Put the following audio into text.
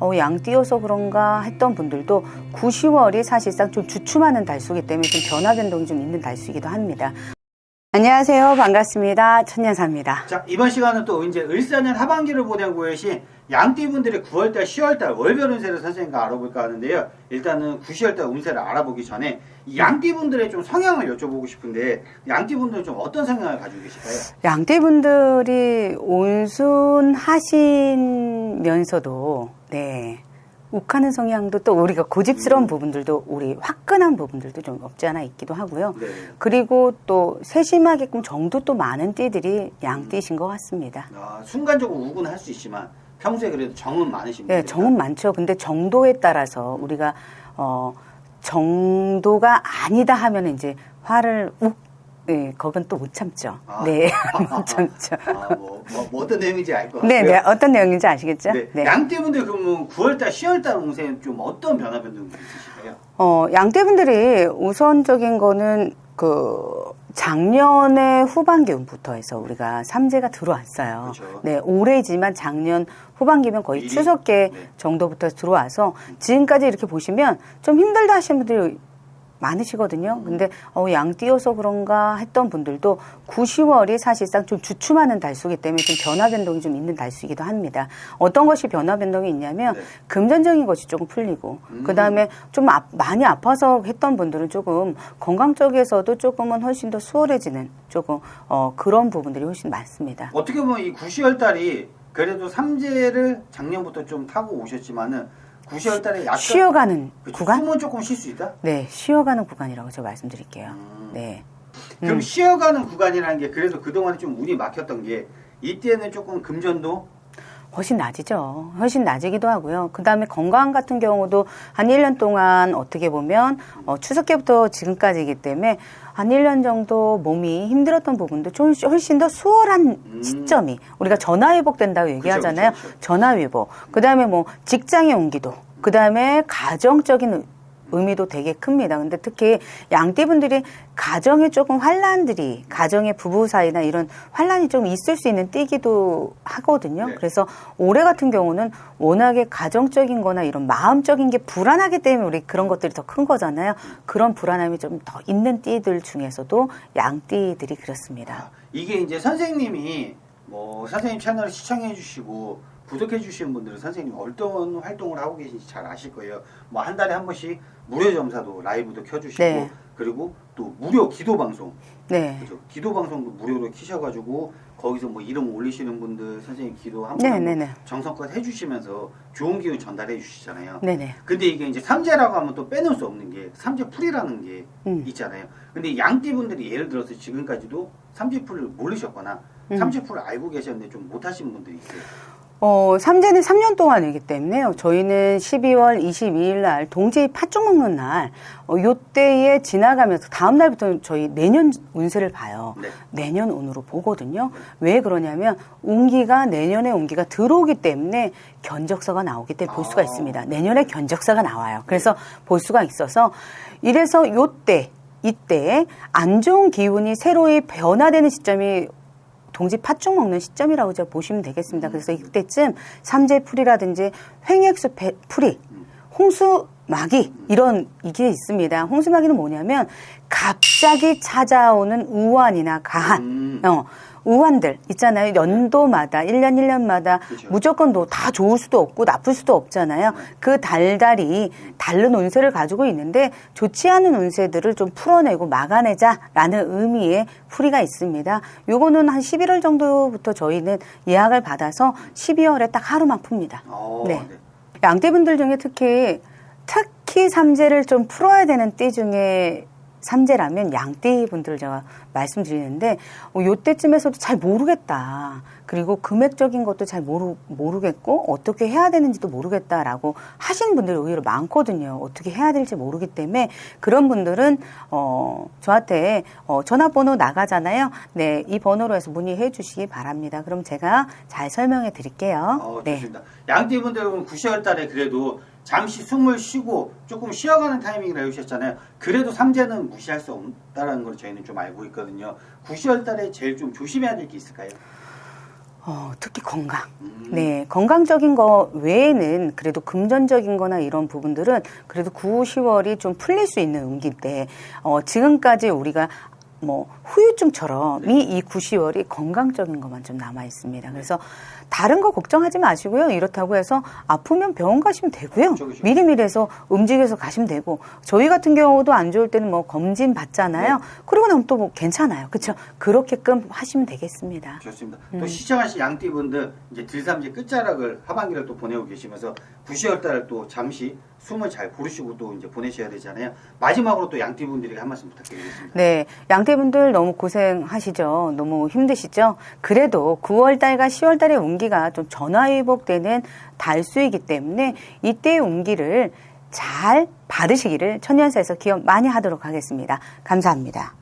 어, 양띠여서 그런가 했던 분들도 9, 10월이 사실상 좀 주춤하는 달수기 때문에 좀 변화 변동이 좀 있는 달수이기도 합니다. 안녕하세요. 반갑습니다. 천년사입니다. 자 이번 시간은 또 이제 을사년 하반기를 보내고 계신 양띠분들의 9월달, 10월달 월별 운세를 선생님과 알아볼까 하는데요. 일단은 9, 10월달 운세를 알아보기 전에 이 양띠분들의 좀 성향을 여쭤보고 싶은데 양띠분들은 좀 어떤 성향을 가지고 계실까요? 양띠분들이 온순하시면서도 네 욱하는 성향도 또 우리가 고집스러운 부분들도 우리 화끈한 부분들도 좀 없지 않아 있기도 하고요. 네. 그리고 또 세심하게끔 정도 또 많은 띠들이 양띠신 것 같습니다. 아, 순간적으로 우군 할수 있지만 평소에 그래도 정은 많으신 분들. 네, 정은 많죠. 근데 정도에 따라서 우리가 어 정도가 아니다 하면 이제 화를 욱 네, 거긴 또못 참죠. 아. 네, 못 참죠. 아, 뭐, 뭐, 뭐 어떤 내용인지 알 것 같고요. 네, 네, 어떤 내용인지 아시겠죠? 네. 양띠분들 그러면 9월달, 10월달 운세는 좀 어떤 변화 변동이 있으실까요? 어, 양떼분들이 우선적인 거는 그 작년의 후반기부터 해서 우리가 삼재가 들어왔어요. 그렇죠. 네, 올해지만 작년 후반기면 거의 미리? 추석계 네. 정도부터 들어와서 지금까지 이렇게 보시면 좀 힘들다 하시는 분들이 많으시거든요. 근데 어, 양띠여서 그런가 했던 분들도 9, 10월이 사실상 좀 주춤하는 달수기 때문에 좀 변화 변동이 좀 있는 달수이기도 합니다. 어떤 것이 변화 변동이 있냐면 네. 금전적인 것이 조금 풀리고 음. 그다음에 좀 아- 많이 아파서 했던 분들은 조금 건강 쪽에서도 조금은 훨씬 더 수월해지는 조금 어, 그런 부분들이 훨씬 많습니다. 어떻게 보면 이 9, 10월 달이 그래도 삼재를 작년부터 좀 타고 오셨지만은 9, 10월달에 약간 쉬어가는 그쵸, 구간? 숨은 조금 쉴 수 있다? 네, 쉬어가는 구간이라고 제가 말씀드릴게요. 음. 네. 그럼 음. 쉬어가는 구간이라는 게 그래도 그동안에 좀 운이 막혔던 게 이때는 조금 금전도 훨씬 낮이죠. 훨씬 낮이기도 하고요. 그 다음에 건강 같은 경우도 한 1년 동안 어떻게 보면 어, 추석계부터 지금까지이기 때문에 한 1년 정도 몸이 힘들었던 부분도 좀 훨씬 더 수월한 음. 시점이 우리가 전화회복된다고 얘기하잖아요. 전화회복. 그 다음에 뭐 직장의 온기도. 그 다음에 가정적인 의미도 되게 큽니다. 근데 특히 양띠분들이 가정에 조금 환란들이 가정의 부부 사이나 이런 환란이 좀 있을 수 있는 띠기도 하거든요. 네. 그래서 올해 같은 경우는 워낙에 가정적인 거나 이런 마음적인 게 불안하기 때문에 우리 그런 것들이 더 큰 거잖아요. 그런 불안함이 좀 더 있는 띠들 중에서도 양띠들이 그렇습니다. 이게 이제 선생님이 뭐 선생님 채널을 시청해 주시고 구독해 주시는 분들은 선생님 어떤 활동을 하고 계신지 잘 아실 거예요. 뭐 한 달에 한 번씩 무료 점사도 라이브도 켜주시고 네. 그리고 또 무료 기도 방송 네. 그죠? 기도 방송도 무료로 키셔가지고 거기서 뭐 이름 올리시는 분들 선생님 기도 한 네, 번 네, 네. 정성껏 해주시면서 좋은 기운 전달해 주시잖아요. 네 네. 근데 이게 이제 삼재라고 하면 또 빼놓을 수 없는 게 삼재풀이라는 게 음. 있잖아요. 근데 양띠분들이 예를 들어서 지금까지도 삼재풀을 모르셨거나 음. 삼재풀을 알고 계셨는데 좀 못하신 분들이 있어요. 어, 삼재는 3년 동안이기 때문에요. 저희는 12월 22일 날 동지 팥죽 먹는 날, 어, 요때에 지나가면서 다음 날부터 저희 내년 운세를 봐요. 네. 내년 운으로 보거든요. 왜 그러냐면 운기가 내년에 운기가 들어오기 때문에 견적서가 나오기 때문에 볼 수가 아. 있습니다. 내년에 견적서가 나와요. 그래서 볼 수가 있어서 이래서 요때 이때 안 좋은 기운이 새로이 변화되는 시점이 동지 팥죽 먹는 시점이라고 제가 보시면 되겠습니다. 그래서 이때쯤 삼재풀이라든지 횡액수 배- 풀이, 홍수 마기 이런 이게 있습니다. 홍수마기는 뭐냐면 갑자기 찾아오는 우환이나 가한, 음. 어, 우환들 있잖아요. 연도마다 1년 1년마다 그죠. 무조건 뭐다 좋을 수도 없고 나쁠 수도 없잖아요. 그 달달이 다른 운세를 가지고 있는데 좋지 않은 운세들을 좀 풀어내고 막아내자라는 의미의 풀이가 있습니다. 요거는 한 11월 정도부터 저희는 예약을 받아서 12월에 딱 하루만 풉니다. 어, 네. 양떼분들 중에 특히 특히 삼재를 좀 풀어야 되는 띠 중에 삼재라면 양띠 분들 제가 말씀드리는데 어, 요때쯤에서도 잘 모르겠다. 그리고 금액적인 것도 잘 모르, 모르겠고 어떻게 해야 되는지도 모르겠다라고 하시는 분들이 오히려 많거든요. 어떻게 해야 될지 모르기 때문에 그런 분들은 어, 저한테 어, 전화번호 나가잖아요. 네, 이 번호로 해서 문의해 주시기 바랍니다. 그럼 제가 잘 설명해 드릴게요. 어, 네. 좋습니다. 양띠 분들은 9시월 달에 그래도 잠시 숨을 쉬고 조금 쉬어가는 타이밍이라 해주셨잖아요. 그래도 삼재는 무시할 수 없다는 걸 저희는 좀 알고 있거든요. 9시월 달에 제일 좀 조심해야 될 게 있을까요? 어, 특히 건강. 음. 네, 건강적인 거 외에는 그래도 금전적인 거나 이런 부분들은 그래도 9, 10월이 좀 풀릴 수 있는 운기인데, 어, 지금까지 우리가 뭐 후유증처럼 네. 이 9, 10월이 건강적인 것만 좀 남아 있습니다. 그래서 다른 거 걱정하지 마시고요. 이렇다고 해서 아프면 병원 가시면 되고요. 그렇죠. 미리미리 해서 움직여서 가시면 되고 저희 같은 경우도 안 좋을 때는 뭐 검진 받잖아요. 네. 그러고 나면 또 뭐 괜찮아요. 그렇죠? 그렇게끔 하시면 되겠습니다. 좋습니다. 음. 또 시청하신 양띠분들 이제 들삼지 끝자락을 하반기를 또 보내고 계시면서 9시월 달을 또 잠시 숨을 잘 고르시고 또 이제 보내셔야 되잖아요. 마지막으로 또 양띠 분들에게 한 말씀 부탁드리겠습니다. 네, 양떼분들 너무 고생하시죠. 너무 힘드시죠. 그래도 9월 달과 10월 달의 운기가 좀 전화위복되는 달수이기 때문에 이때의 운기를 잘 받으시기를 천년사에서 기원 많이 하도록 하겠습니다. 감사합니다.